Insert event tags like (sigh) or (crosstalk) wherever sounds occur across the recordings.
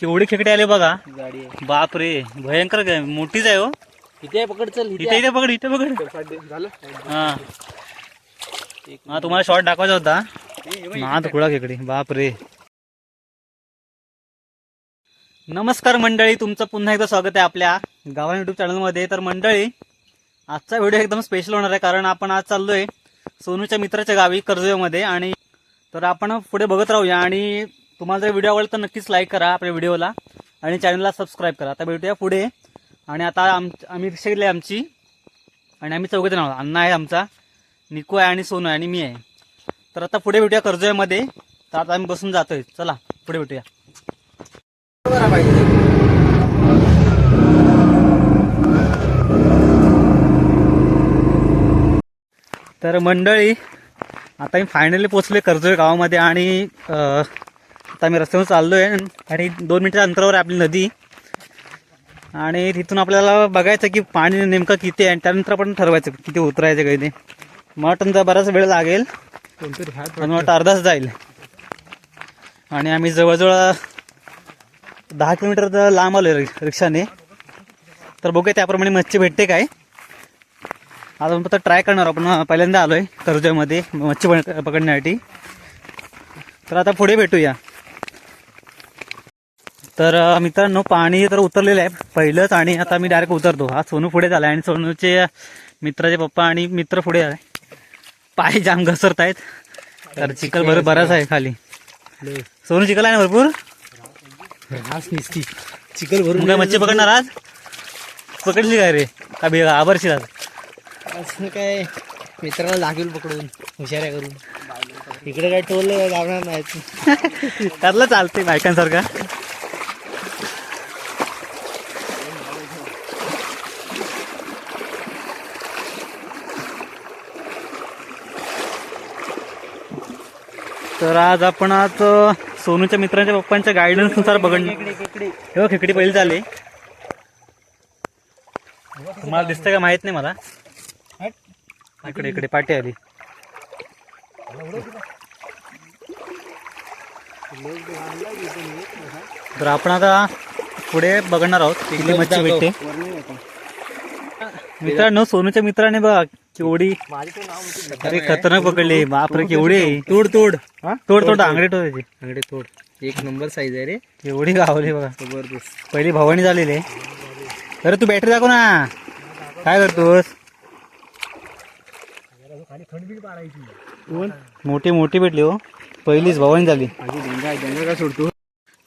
केवढी खेकडे आले बघा. गाडी आहे. बाप रे भयंकर काय मोठीच आहे हो. इथे आहे, पकड चल इथे इथे पकड इथे पकड. झालं? हा. हा तुम्हाला शॉर्ट दाखवायचा होता. ना तुकडा खेकडी. बाप रे नमस्कार मंडळी तुमचं पुन्हा एकदा स्वागत आहे आपल्या गावा युट्यूब चॅनलमध्ये तर मंडळी आजचा व्हिडिओ एकदम स्पेशल होणार आहे कारण आपण आज चाललोय सोनूच्या मित्राच्या गावी कर्जमध्ये आणि तर आपण पुढे बघत राहूया. आणि तुम्हाला जर व्हिडिओ आवडला तर नक्कीच लाईक करा आपल्या व्हिडिओला आणि चॅनलला सबस्क्राईब करा. आता भेटूया पुढे. आणि आता आम आम्ही रिक्षा घेतली आमची. आणि आम्ही चौघे जण आहोत. अण्णा आहे आमचा. निकू आहे आणि सोनू आहे आणि मी आहे. तर आता पुढे भेटूया कर्जमध्ये तर आता आम्ही बसून जातोय. चला पुढे भेटूया. तर मंडळी आता मी फायनली पोचले कर्जोय गावामध्ये आणि आता मी रस्त्यावर चाललोय आणि दोन मिनिटाच्या अंतरावर आहे आपली नदी. आणि तिथून आपल्याला बघायचं की पाणी नेमकं किती आहे आणि त्यानंतर आपण ठरवायचं किती उतरायचं काही ते. मला जरा बराच वेळ लागेल. मला वाटतं अर्धाच जाईल. आणि आम्ही जवळजवळ दहा किलोमीटर तर लांब आलो रिक्षाने. तर बघूया त्याप्रमाणे मच्छी भेटते काय. आज आपण फक्त ट्राय करणार आपण पहिल्यांदा आलोय कर्जमध्ये मच्छी पक- पकडण्यासाठी. तर आता पुढे भेटूया. तर मित्रांनो पाणी तर उतरलेलं आहे. पहिलंच आणि आता मी डायरेक्ट उतरतो. हा सोनू पुढे झाला आणि सोनूचे मित्राचे पप्पा आणि मित्र पुढे आहे पाय जाम घसरत आहेत तर चिखल भर बराच आहे खाली. सोनू चिखल आहे ना भरपूर? चिकल भरून काय मच्छी पकडणार आज? पकडली काय रे? का बे आबरशील आज? असं काय? मित्राला लागेल पकडून. हुशाऱ्या करून. इकडे काय टोल लावणार नाहीत. (laughs) त्यातलं चालते बायकांसारखा. तर आज आपण आज सोनूच्या मित्रांच्या पप्पांच्या गायडन्सनुसार बघणं हे खेकडी पहिली झाली तुम्हाला दिसतंय का माहीत नाही मला? इकडे इकडे पाठी आली. तर आपण आता पुढे बघणार आहोत किती मच्छी भेटते. मित्रांनो सोनूच्या मित्राने बघा केवढी? अरे खतरनाक पकडली. बापरे केवढी? तोड तोड. तोड तोड आंगडे तोड. त्याची. अंगडे तोड. एक नंबर साईज आहे रे. केवढी गावली बघा. जबरदस्त. पहिली भवानी झालेली. अरे तू बॅटरी दाखव ना. काय करतोस? मोठी मोठी भेटली हो. पहिलीच भवानी झाली. सोडतो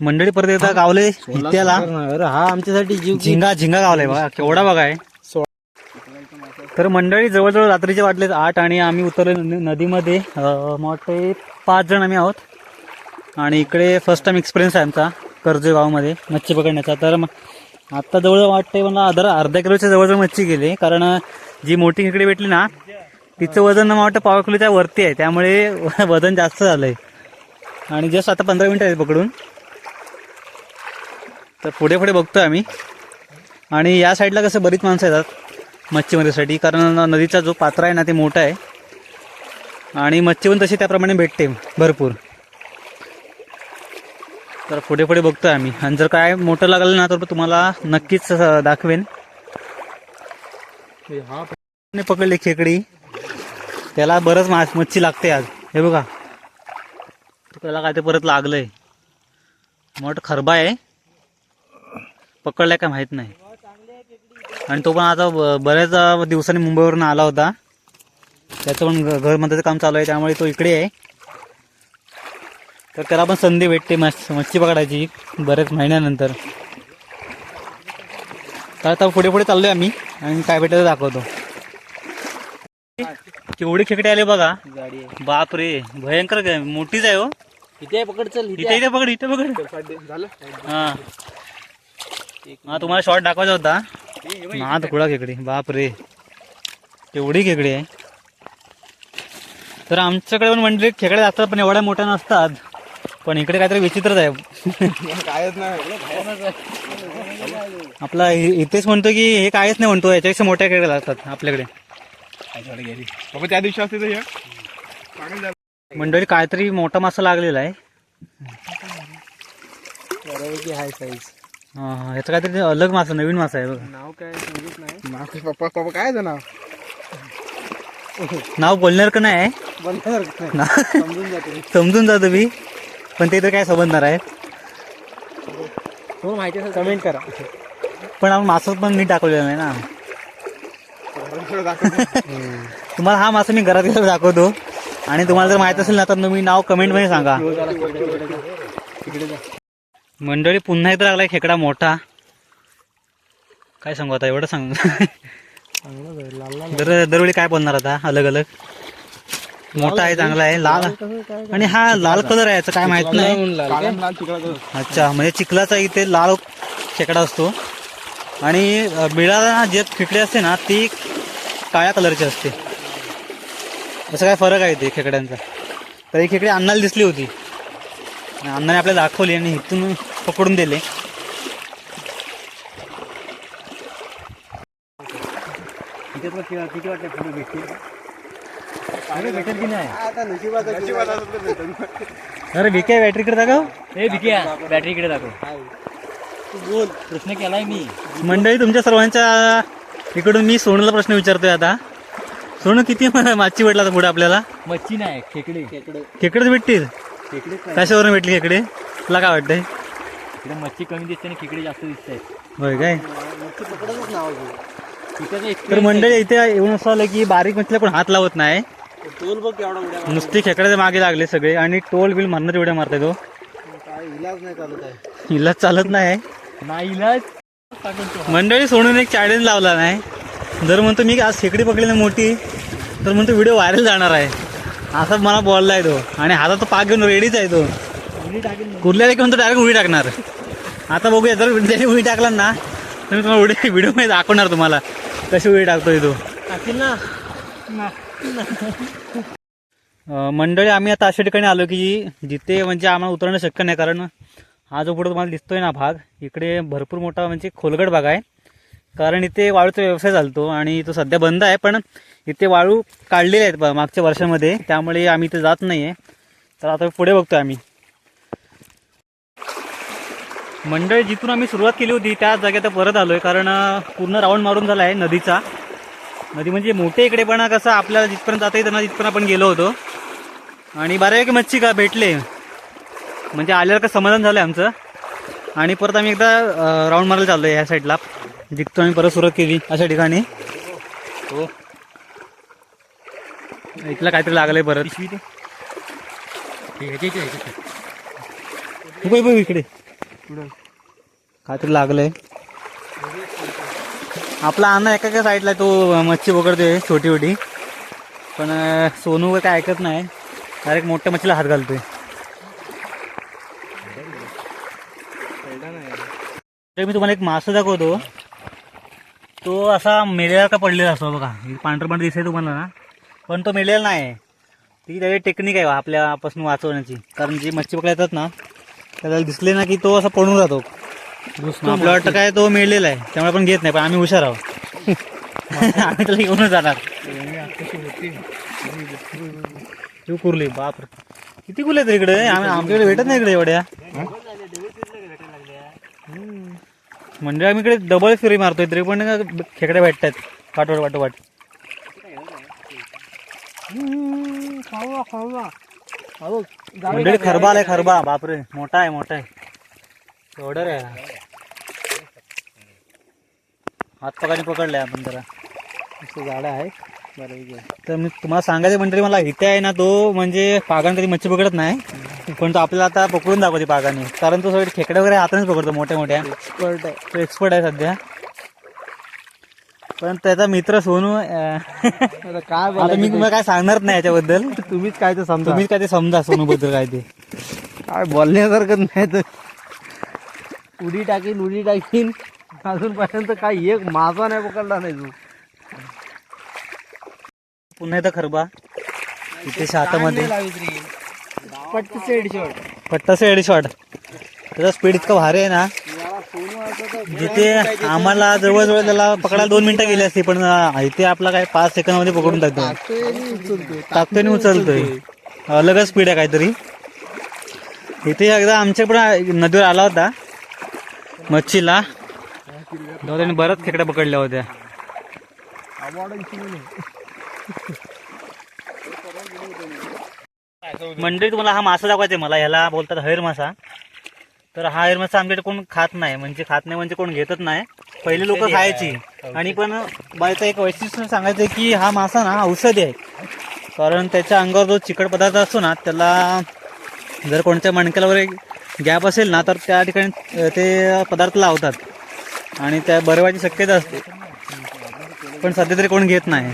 मंडळी परत एकदा गावले अरे हा आमच्यासाठी झिंगा झिंगा गावलाय बघा. केवढा बघा आहे तर मंडळी जवळजवळ रात्रीचे वाटलेत आठ आणि आम्ही उतरले न- नदीमध्ये. मोठे वाटते पाच जण आम्ही आहोत. आणि इकडे फर्स्ट टाइम एक्सपिरियन्स आहे आमचा कर्जे गावामध्ये मच्छी पकडण्याचा. तर मग आत्ता जवळ वाटते मला अर्धा अर्धा किलोच्या जवळजवळ मच्छी गेली. कारण जी मोठी इकडे भेटली ना तिचं वजन मला वाटतं पाव किलोच्या वरती आहे. त्यामुळे (laughs) वजन जास्त झालं आहे आणि जस्ट आता पंधरा मिनिटं आहेत पकडून. तर पुढे पुढे बघतो आम्ही. आणि या साईडला कसं बरीच माणसं येतात. मच्छीमारीसाठी कारण नदीचा जो पात्रा आहे ना ते मोठा आहे. आणि मच्छी पण तशी त्याप्रमाणे भेटते भरपूर. तर पुढे पुढे बघतोय आम्ही. आणि जर काय मोठं लागलं ना तर तुम्हाला नक्कीच दाखवेन. हा पकडली खेकडी. त्याला बरंच मास मच्छी लागते आज. हे बघा. त्याला काय ते परत लागलंय. मोठ खरबा आहे. पकडलाय काय माहीत नाही. आणि तो पण आता बऱ्याच दिवसांनी मुंबईवरून आला होता. त्याचं पण घर मध्येच काम चालू आहे त्यामुळे तो इकडे आहे. तर त्याला पण संधी भेटते मच्छ मच्छी पकडायची बऱ्याच महिन्यानंतर. तर आता पुढे पुढे चाललोय आम्ही आणि काय भेटायचं दाखवतो. केवढी खेकडे आले बघा. बाप रे भयंकर काय मोठीच आहे हो. इथे आहे, पकड चल इथे इथे पकड इथे पकड. झालं? हा. तुम्हाला शॉर्ट दाखवायचा होता. ना तुकडा खेकडी बाप रे. केवढी खेकडी आहे. तर आमच्याकडे पण मंडळी खेकड्या असतात पण एवढ्या मोठ्या नसतात. पण इकडे काहीतरी विचित्रच आहे. कायच नाही आपला इथेच म्हणतो की हे काहीच नाही म्हणतो याच्यापेक्षा मोठ्या खेकड्या असतात आपल्याकडे. त्या दिवशी असते मंडळी काहीतरी मोठा मासा लागलेला आहे. बऱ्यापैकी हाय साईज हा हा. याचं काहीतरी अलग मासा नवीन मासा आहे बघा. नाव काय समजत नाही. पप्पा पप्पा काय आहे नाव? नाव बोलणार का नाही बंदर ना. समजून जाते समजून जातो मी पण ते तर काय समजणार आहे. हो माहिती असेल कमेंट करा. पण आपण मासा पण नीट दाखवलेला नाही ना. तुम्हाला हा मासा मी घरात गेल्यावर दाखवतो. आणि तुम्हाला जर माहीत असेल ना तर तुम्ही नाव कमेंटमध्ये सांगा. तिकडे जा. मंडळी पुन्हा एकदा लागलाय खेकडा मोठा. काय सांगू आता एवढं सांग. दर दरवेळी काय बोलणार आता अलग अलग मोठा आहे चांगला आहे लाल आणि हा लाल कलर आहे याचं काय माहीत नाही? अच्छा म्हणजे चिखलाचा इथे लाल खेकडा असतो. आणि बिळाला जे खेकडे असते ना ती काळ्या कलरची असते. असं काय फरक आहे ते खेकड्यांचा. तर ही खेकडी अण्णाला दिसली होती. अण्णाने आपल्याला दाखवली आणि इथून पकडून दिले. किती भेटतील अरे भेटेल की नाही आता नशिबाचा अरे विके बॅटरीकडे दाखव हे भिक्या बॅटरी इकडे दाखव. तू बोल. प्रश्न केलाय मी. मंडळी तुमच्या सर्वांच्या इकडून मी सोनूला प्रश्न विचारतोय आता. सोनू किती म- माची भेटला पुढे आपल्याला? मच्छी नाही खेकडे. खेकडे. खेकडेच भेटतील? खेकडे कशावरून भेटली खेकडे? तुला काय वाटतंय? इकडे मच्छी कमी दिसते आणि खेकडे जास्त दिसत आहेत होय काय? मच्छी पकडतच नाव तर मंडळी इथे येऊन असं आलं की बारीक मछल्या कोण हात लावत नाही. टोल बघ उड्या नुसती खेकड्याच्या मागे लागले सगळे आणि टोल बिल मारणार एवढ्या मारताय तो काय इलाज नाही चालत आहे. हिला चालत नाही. नाही इलाज. मंडळी सोडून एक चॅलेंज लावला नाही. जर म्हणतो मी आज खेकडी पकडली ना मोठी तर म्हणतो व्हिडिओ व्हायरल जाणार आहे. असं मला बोललाय तो. आणि हातात तो पाक घेऊन रेडीच आहे तो. कुर्ल्याला घेऊन तो डायरेक्ट उडी टाकणार? आता बघूया जर त्याने उडी टाकला ना तर मी तुम्हाला उडी (laughs) व्हिडिओमध्ये दाखवणार तुम्हाला. कशी उडी टाकतोय तो. टाकील ना. मंडळी आम्ही आता अशा ठिकाणी आलो की जिथे म्हणजे आम्हाला उतरणं शक्य नाही कारण हा जो पुढे तुम्हाला दिसतोय ना भाग इकडे भरपूर मोठा म्हणजे खोलगड भाग आहे. कारण इथे वाळूचा व्यवसाय चालतो आणि तो सध्या बंद आहे पण इथे वाळू काढलेले आहेत मागच्या वर्षामध्ये. त्यामुळे आम्ही इथे जात नाही आहे तर आता पुढे बघतोय आम्ही. मंडळी जिथून आम्ही सुरुवात केली होती त्या जागेत परत आलोय कारण पूर्ण राऊंड मारून झाला आहे नदीचा. नदी म्हणजे मोठे इकडे पण कसं आपल्याला जिथपर्यंत जाता येतं ना तिथपर्यंत आपण गेलो होतो. आणि बऱ्यापैकी मच्छी का भेटले? म्हणजे आल्यावर का समाधान झालं आमचं? आणि परत आम्ही एकदा राऊंड मारायला चाललो ह्या साईडला जिथून आम्ही परत सुरुवात केली अशा ठिकाणी. हो. इथला काहीतरी लागलंय परत. बघ इकडे. काहीतरी लागलंय. आपला अण्णा एका एका साईडला तो मच्छी पकडतोय छोटी छोटी. पण सोनू वगैरे काय ऐकत नाही. डायरेक्ट मोठ्या मच्छीला हात घालतोय. मी तुम्हाला एक मासा दाखवतो. तो असा मेलेला का पडलेला असतो बघा. पांढरं पांढरं दिसतंय तुम्हाला ना. पण तो मेलेला नाही. ती त्याची टेक्निक आहे आपल्यापासून वाचवण्याची. कारण जी मच्छी पकडा येतात ना त्याला दिसले ना की तो असा पडून जातो मग आपलं वाटतं काय तो मेलेला आहे. त्यामुळे आपण घेत नाही पण आम्ही हुशार आहोत. (laughs) आम्ही त्याला घेऊनच जाणार. तू कुर्ली बाप किती कुले आहेत रे इकडे? आम्ही आमच्याकडे भेटत नाही इकडे एवढ्या. म्हणजे आम्ही इकडे डबल फिरी मारतोय तरी पण खेकड्या भेटतात पाठवट पाठोपाठ खावा खरबा आलाय खरबा. बापरे मोठा आहे मोठा आहे. ऑर्डर आहे हात पकाने पकडलाय आपण जरा. झाडं आहे बरं तर मी तुम्हाला सांगायचं मंडळी मला इथे आहे ना तो म्हणजे पागाने कधी मच्छी पकडत नाही. पण तो आपल्याला आता पकडून दाखवते पागाने. कारण तो सगळे खेकडे वगैरे हातानेच पकडतो मोठ्या मोठ्या एक्सपर्ट आहे. तो एक्सपर्ट आहे सध्या. पण त्याचा मित्र सोनू आता काय आता मी तुम्हाला काय सांगणार नाही याच्याबद्दल. तुम्हीच काय तर समजा. तुम्हीच काय ते समजा सोनू बद्दल काय ते. काय बोलण्यासारखं नाही तर. उडी टाकीन उडी टाकीन. अजूनपर्यंत काही एक मासा नाही पकडला नाही तू. पुन्हा एकदा खरबा. इथे शातामध्ये. पट्ट सेड शॉट शॉट त्याचा स्पीड इतका भारी आहे ना. जिथे आम्हाला जवळजवळ त्याला पकडायला दोन मिनिटं गेली असती पण इथे आपला काय पाच सेकंदमध्ये पकडून टाकतो टाकतोय आणि उचलतोय. अलगच स्पीड आहे काहीतरी. इथे एकदा आमच्या पण नदीवर आला होता मच्छीला. त्याने बऱ्याच खेकड्या पकडल्या होत्या. मंडळी तुम्हाला हा मासा दाखवायचा आहे मला. ह्याला बोलतात हैर मासा. तर हा हैर मासा आमच्याकडे कोण खात नाही. म्हणजे खात नाही म्हणजे कोण घेतच नाही. पहिले लोक खायची. आणि पण बायचं एक वैशिष्ट्य सांगायचं आहे की हा मासा ना औषधी आहे. कारण त्याच्या अंगावर जो चिकट पदार्थ असतो ना त्याला जर कोणत्या मणक्याला वगैरे गॅप असेल ना तर त्या ठिकाणी ते पदार्थ लावतात. आणि त्या बरे व्हायची शक्यता असते. पण सध्या तरी कोण घेत नाही.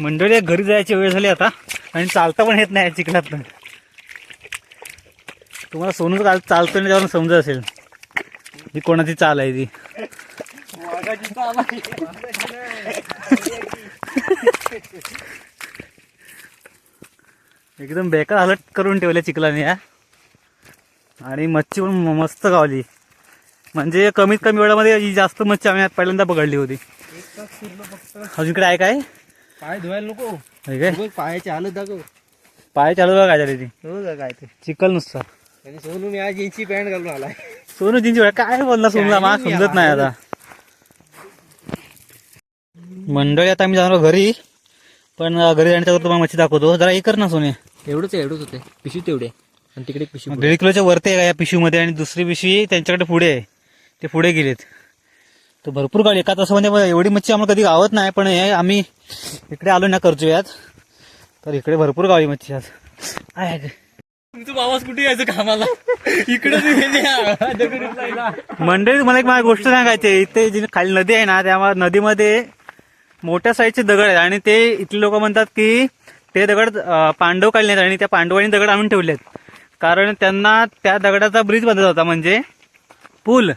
मंडळी घरी जायची वेळ झाली आता. आणि चालता पण येत नाही या चिखलातनं. तुम्हाला सोनू चाल चालतो ना त्यावरून समजत असेल. ही कोणाची चाल आहे ती? एकदम बेकार हालत करून ठेवल्या चिखलाने या आणि मच्छी पण मस्त गावली म्हणजे कमीत कमी वेळामध्ये ही जास्त मच्छी आम्ही पहिल्यांदा पकडली होती. अजून इकडे आहे काय? पाय धुवायला नको. बघ पायाची हालत दाखव. पाय चालू बघा काय झाली ती. हो काय ते. चिखल नुसता. आणि सोनू मी आज जीन्सची पॅन्ट घालून आलाय. सोनू जिंची वेळ काय बोलला सोनूला? मला समजत नाही आता. मंडळी आता आम्ही जाणार घरी. पण घरी जाण्याच्या तुम्हाला मच्छी दाखवतो. जरा हे कर ना सोने. एवढंच एवढंच होते पिशवी तेवढे आणि तिकडे पिशवी दीड किलोच्या वरती आहे का या पिशवीमध्ये आणि दुसरी पिशवी त्यांच्याकडे पुढे आहे. ते पुढे गेलेत. तर भरपूर गाडी एका तासामध्ये मग एवढी मच्छी आम्हाला कधी गावत नाही पण हे आम्ही इकडे आलो ना करजोयात तर इकडे भरपूर गावी मच्छी आज आहे ते. तुमचं आवाज कुठे यायचं कामाला? इकडे मंडळी तुम्हाला एक मला गोष्ट सांगायची. इथे जी खाली नदी आहे ना त्यामुळे नदीमध्ये मोठ्या साईजचे दगड आहेत आणि ते इथले लोक म्हणतात की ते दगड पांडव काढले आणि त्या पांडवांनी दगड आणून ठेवलेत. कारण त्यांना त्या दगडाचा ब्रिज बांधत होता म्हणजे पूल.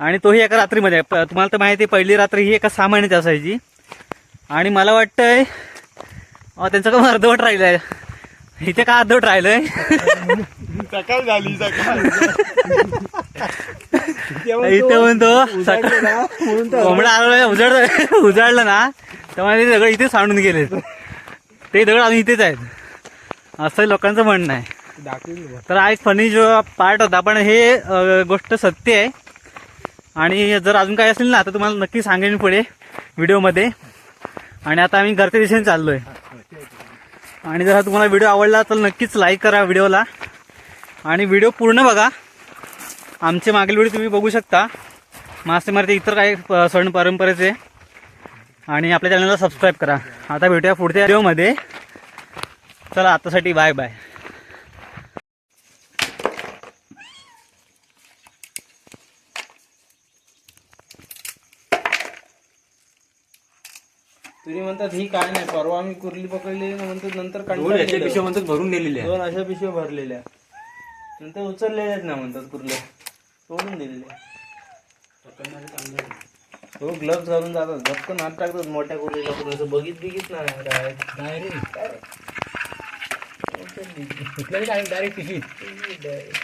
आणि तोही एका रात्रीमध्ये. प- तुम्हाला तर माहिती आहे पहिली रात्र ही एका सहा महिन्याची असायची. आणि मला वाटतंय अं, त्यांचं काम अर्धवट राहिलंय. इथे का अर्धवट राहिलंय? सकाळ झाली सकाळ. इथे म्हणतो सकाळ कोंबडा आला उजाड उजाडलं ना त्यामुळे ते दगड इथे सांडून गेले. ते दगड अजून इथेच आहेत. असं लोकांचं म्हणणं आहे. तर हा एक फनी जो पार्ट होता पण हे गोष्ट सत्य आहे. आणि जर अजून काही असेल ना तर तुम्हाला नक्की सांगेन पुढे व्हिडिओमध्ये. आणि आता आम्ही घरच्या दिशेने चाललो आहे आणि जर हा तुम्हाला व्हिडिओ आवडला तर नक्कीच लाईक करा व्हिडिओला. आणि व्हिडिओ पूर्ण बघा. आमचे मागील व्हिडिओ तुम्ही बघू शकता. मासेमारीचे इतर काही प- सण परंपरेचे. आणि आपल्या चॅनलला सबस्क्राईब करा. आता भेटूया पुढच्या व्हिडिओमध्ये चला आतासाठी बाय बाय तुम्ही म्हणतात ही काय नाही परवा आम्ही कुर्ली पकडली म्हणतात नंतर दोन कंटाळा याच्या केला. पिशव्या म्हणतात भरून नेलेल्या. दोन अशा पिशव्या भरलेल्या. नंतर उचललेल्या आहेत ना म्हणतात कुर्ल्या. सोडून दिलेल्या. हो ग्लव्स घालून जातात. झपकन हात टाकतात मोठ्या कुर्लीला असं बघित बिगित नाही डायरेक्ट डायरेक्ट डायरेक्ट पिशवीत.